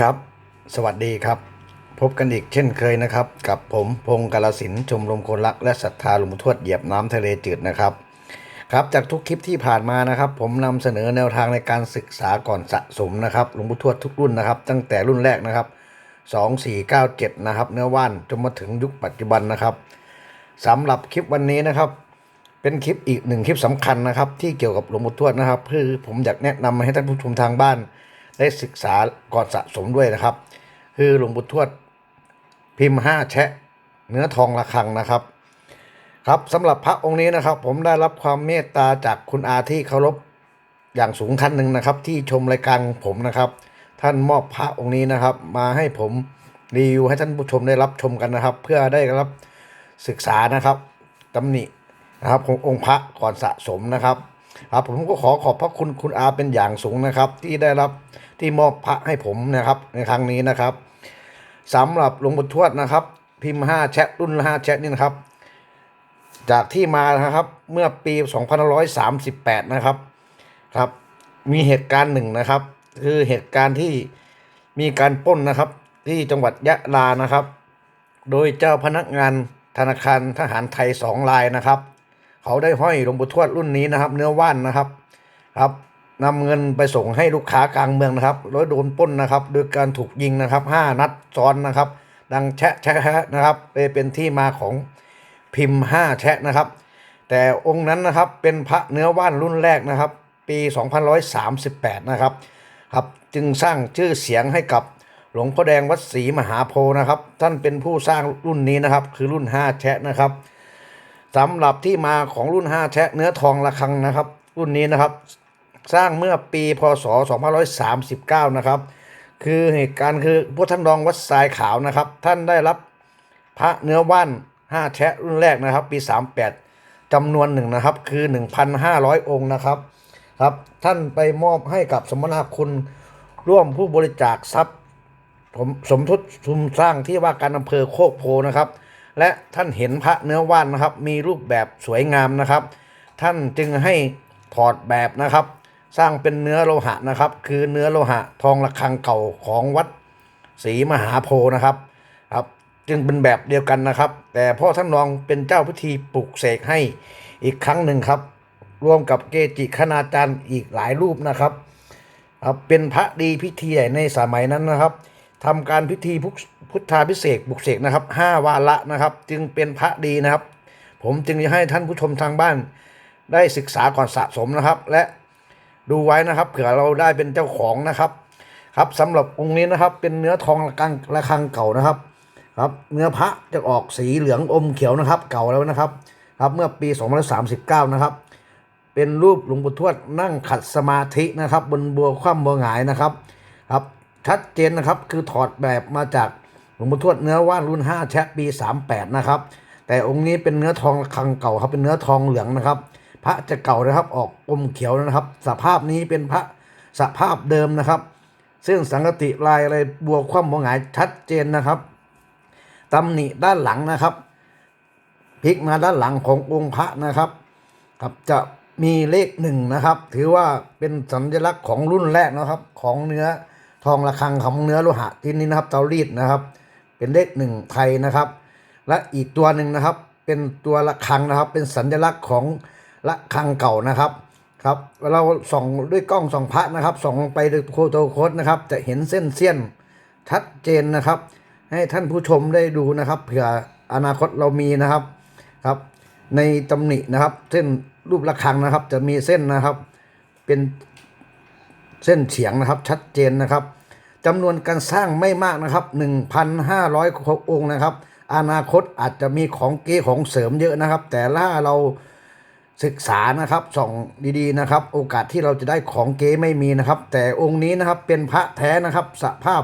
ครับ สวัสดีครับ พบกันอีกเช่นเคยนะครับ กับผมพงศ์กาลสินชมรมคนรักและศรัทธาหลวงปู่ทวดเหยียบน้ำทะเลจืดนะครับ ครับจากทุกคลิปที่ผ่านมานะครับ ผมนำเสนอแนวทางในการศึกษาก่อนสะสมนะครับหลวงปู่ทวดทุกรุ่นนะครับ ตั้งแต่รุ่นแรกนะครับ 2497 นะครับ เนื้อว่านจนมาถึงยุคปัจจุบันนะครับสำหรับคลิปวันนี้นะครับ เป็นคลิปอีกหนึ่งคลิปสำคัญนะครับ ที่เกี่ยวกับหลวงปู่ทวดนะครับคือผมอยากแนะนำให้ท่านผู้ชมทางบ้าน ได้ศึกษาก่อนสะสมด้วยนะครับ คือหลวงปู่ทวดพิมพ์ห้าแชะเนื้อทองระฆังนะครับ ครับสำหรับพระองค์นี้นะครับ ผมได้รับความเมตตาจากคุณอาที่เคารพอย่างสูงท่านหนึ่งนะครับ ที่ชมรายการผมนะครับ ท่านมอบพระองค์นี้นะครับ มาให้ผมรีวิวให้ท่านผู้ชมได้รับชมกันนะครับ เพื่อได้รับศึกษานะครับตำหนินะครับขององค์พระก่อนสะสมนะครับ ครับผมก็ขอขอบพระคุณคุณอาเป็นอย่างสูงนะครับ ที่ได้รับที่มอบพระให้ผมนะครับ ในครั้งนี้นะครับสำหรับหลวงปู่ทวดนะครับ พิมพ์5แชทรุ่น5แชทนี่นะครับ จากที่มานะครับเมื่อปี2538นะครับครับ มีเหตุการณ์หนึ่งนะครับ คือเหตุการณ์ที่มีการป้นนะครับ ที่จังหวัดยะลานะครับ โดยเจ้าพนักงานธนาคารทหารไทยสองรายนะครับ เขาได้ห้อยหลวงปู่ทวดรุ่นนี้นะครับ เนื้อว่านนะครับ ครับนำเงินไปส่งให้ลูกค้ากลางเมืองนะครับแล้วโดนป้นนะครับโดยการถูกยิงนะครับห้านัดซ้อนนะครับ ดังแชะแชะนะครับเลยเป็นที่มาของพิมพ์ห้าแชะนะครับ แต่องค์นั้นนะครับเป็นพระเนื้อว่านรุ่นแรกนะครับ ปี2138นะครับครับจึงสร้างชื่อเสียงให้กับหลวงพ่อแดงวัดศรีมหาโพธิ์นะครับ ท่านเป็นผู้สร้างรุ่นนี้นะครับ คือรุ่น 5 แชะนะครับ สำหรับที่มาของรุ่น 5 แชะเนื้อทองระฆังนะครับ รุ่นนี้นะครับ สร้างเมื่อปีพศ 2539 นะครับ คือเหตุการณ์คือพวกท่านรองวัดทรายขาวนะครับ ท่านได้รับพระเนื้อว่าน 5 แชะรุ่นแรกนะครับ ปี 38จำนวนหนึ่งนะครับ คือ 1,500 องค์นะครับครับท่านไปมอบให้กับสมนาคุณร่วมผู้บริจาคทรัพย์ผมสมทบทุนสร้างที่ว่าการอำเภอโคกโพนะครับ และท่านเห็นพระเนื้อว่านนะครับ มีรูปแบบสวยงามนะครับ ท่านจึงให้ถอดแบบนะครับ สร้างเป็นเนื้อโลหะนะครับ คือเนื้อโลหะทองระฆังเก่าของวัดศรีมหาโพธิ์นะครับครับ จึงเป็นแบบเดียวกันนะครับ แต่พ่อท่านรองเป็นเจ้าพิธีปลุกเสกให้อีกครั้งหนึ่งครับ รวมกับเกจิคณาจารย์อีกหลายรูปนะครับครับเป็นพระดีพิธีใหญ่ในสมัยนั้นนะครับ ทำการพิธีพุทธาพิเศษบุกเสกนะครับห้าวาระนะครับ จึงเป็นพระดีนะครับ ผมจึงจะให้ท่านผู้ชมทางบ้าน ได้ศึกษาก่อนสะสมนะครับ และดูไว้นะครับ เผื่อเราได้เป็นเจ้าของนะครับ ครับสำหรับองค์นี้นะครับเป็นเนื้อทองระฆังระฆังเก่านะครับครับ เนื้อพระจะออกสีเหลืองอมเขียวนะครับ เก่าแล้วนะครับ ครับเมื่อปี2539 นะครับ เป็นรูปหลวงปู่ทวดนั่งขัดสมาธินะครับ บนบัวคว่ำบัวหงายนะครับ ครับ ชัดเจนนะครับ คือถอดแบบมาจากหลวงปู่ทวดเนื้อว่านรุ่น 5 แชะปี 38 นะครับ แต่องค์นี้เป็นเนื้อทองระฆังเก่าครับเป็นเนื้อทองเหลืองนะครับ พระจะเก่านะครับออกอมเขียวนะครับ สภาพนี้เป็นพระสภาพเดิมนะครับ ซึ่งสังกติลายอะไรบัวคว่ำบัวหงายชัดเจนนะครับตำหนิด้านหลังนะครับพลิกมาด้านหลังขององค์พระนะครับ ครับจะมีเลขหนึ่งนะครับ ถือว่าเป็นสัญลักษณ์ของรุ่นแรกนะครับ ของเนื้อ ทองระฆังของเนื้อโลหะที่นี้นะครับเตารีดนะครับ เป็นเลขหนึ่งไทยนะครับ และอีกตัวหนึ่งนะครับ เป็นตัวระฆังนะครับ เป็นสัญลักษณ์ของระฆังเก่านะครับครับเราส่องด้วยกล้องส่องพระนะครับส่องลงไปดยโคโตโคดนะครับ จะเห็นเส้นเสี้ยนชัดเจนนะครับ ให้ท่านผู้ชมได้ดูนะครับเผื่ออนาคตเรามีนะครับครับ ในตำหนินะครับ เส้นรูประฆังนะครับ จะมีเส้นนะครับ เป็น เส้นเฉียงนะครับชัดเจนนะครับจำนวนการสร้างไม่มากนะครับ 1,500 องค์นะครับ อนาคตอาจจะมีของเก๋ของเสริมเยอะนะครับ แต่ถ้าเราศึกษานะครับส่องดีๆนะครับ โอกาสที่เราจะได้ของเก๋ไม่มีนะครับ แต่องค์นี้นะครับเป็นพระแท้นะครับสภาพ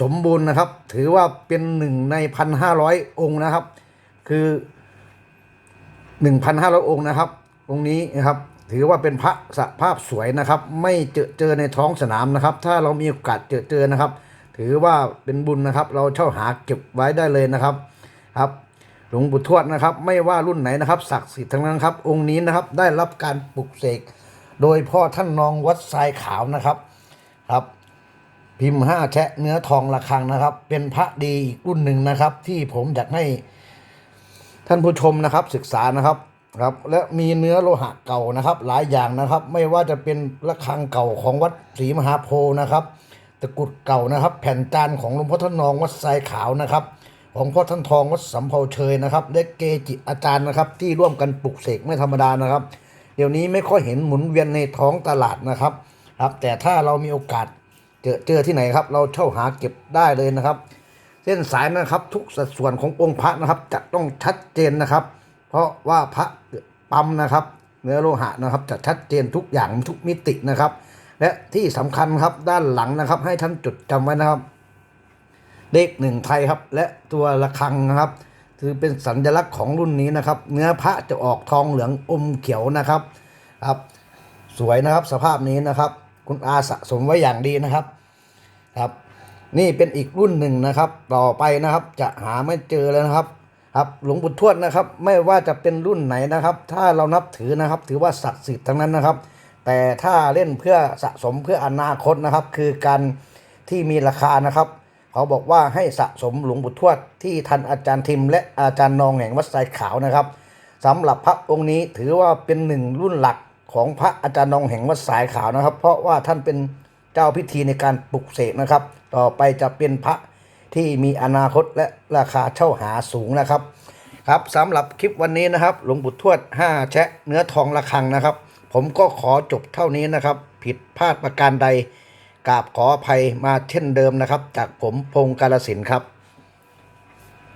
สมบูรณ์นะครับ ถือว่าเป็นหนึ่งในพันห้าร้อยองค์นะครับ คือ1,500องค์นะครับองค์นี้นะครับ ถือว่าเป็นพระสภาพสวยนะครับ ไม่เจอเจอในท้องสนามนะครับ ถ้าเรามีโอกาสเจอเจอนะครับ ถือว่าเป็นบุญนะครับ เราเช่าหาเก็บไว้ได้เลยนะครับครับหลวงปู่ทวดนะครับ ไม่ว่ารุ่นไหนนะครับศักดิ์สิทธิ์ทั้งนั้นครับ องค์นี้นะครับได้รับการปลุกเสกโดยพ่อท่านนองวัดทรายขาวนะครับครับ พิมพ์ห้าแชะเนื้อทองระฆังนะครับ เป็นพระดีอีกรุ่นหนึ่งนะครับ ที่ผมอยากให้ท่านผู้ชมนะครับศึกษานะครับ ครับและมีเนื้อโลหะเก่านะครับ หลายอย่างนะครับ ไม่ว่าจะเป็นระฆังเก่าของวัดศรีมหาโพธิ์นะครับตะกุดเก่านะครับ แผ่นจานของหลวงพ่อท่านนองวัดทรายขาวนะครับ ของพ่อท่านทองวัดสำเภาเชยนะครับและเกจิอาจารย์นะครับ ที่ร่วมกันปลุกเสกไม่ธรรมดานะครับ เดี๋ยวนี้ไม่ค่อยเห็นหมุนเวียนในท้องตลาดนะครับ ครับ แต่ถ้าเรามีโอกาสเจอเจอที่ไหนครับ เราเช่าหาเก็บได้เลยนะครับ เส้นสายนะครับ ทุกสัดส่วนขององค์พระนะครับจะต้องชัดเจนนะครับ ราะว่าพระปั๊มนะครับ เนื้อโลหะนะครับจะชัดเจนทุกอย่างทุกมิตินะครับ และที่สำคัญครับด้านหลังนะครับ ให้ท่านจดจำไว้นะครับ เลขหนึ่งไทยครับ และตัวระฆังนะครับถือเป็นสัญลักษณ์ของรุ่นนี้นะครับ เนื้อพระจะออกทองเหลืองอมเขียวนะครับครับสวยนะครับสภาพนี้นะครับ คุณอาสะสมไว้อย่างดีนะครับครับ นี่เป็นอีกรุ่นหนึ่งนะครับ ต่อไปนะครับจะหาไม่เจอแล้วนะครับ ครับหลวงปู่ทวดนะครับ ไม่ว่าจะเป็นรุ่นไหนนะครับ ถ้าเรานับถือนะครับ ถือว่าศักดิ์สิทธิ์ทั้งนั้นนะครับ แต่ถ้าเล่นเพื่อสะสมเพื่ออนาคตนะครับ คือการที่มีราคานะครับเขาบอกว่าให้สะสมหลวงปู่ทวดที่ทันอาจารย์ทิม และอาจารย์นองแห่งวัดทรายขาวนะครับสำหรับพระองค์นี้ถือว่าเป็นหนึ่งรุ่นหลักของพระอาจารย์นองแห่งวัดสายขาวนะครับ เพราะว่าท่านเป็นเจ้าพิธีในการปลุกเสกนะครับ ต่อไปจะเป็นพระ ที่มีอนาคตและราคาเช่าหาสูงนะครับ ครับสำหรับคลิปวันนี้นะครับ หลวงปู่ทวด 5 แชะเนื้อทองระคังนะครับ ผมก็ขอจบเท่านี้นะครับ ผิดพลาดประการใดกราบขออภัยมาเช่นเดิมนะครับ จากผมพงศ์กาลสินครับ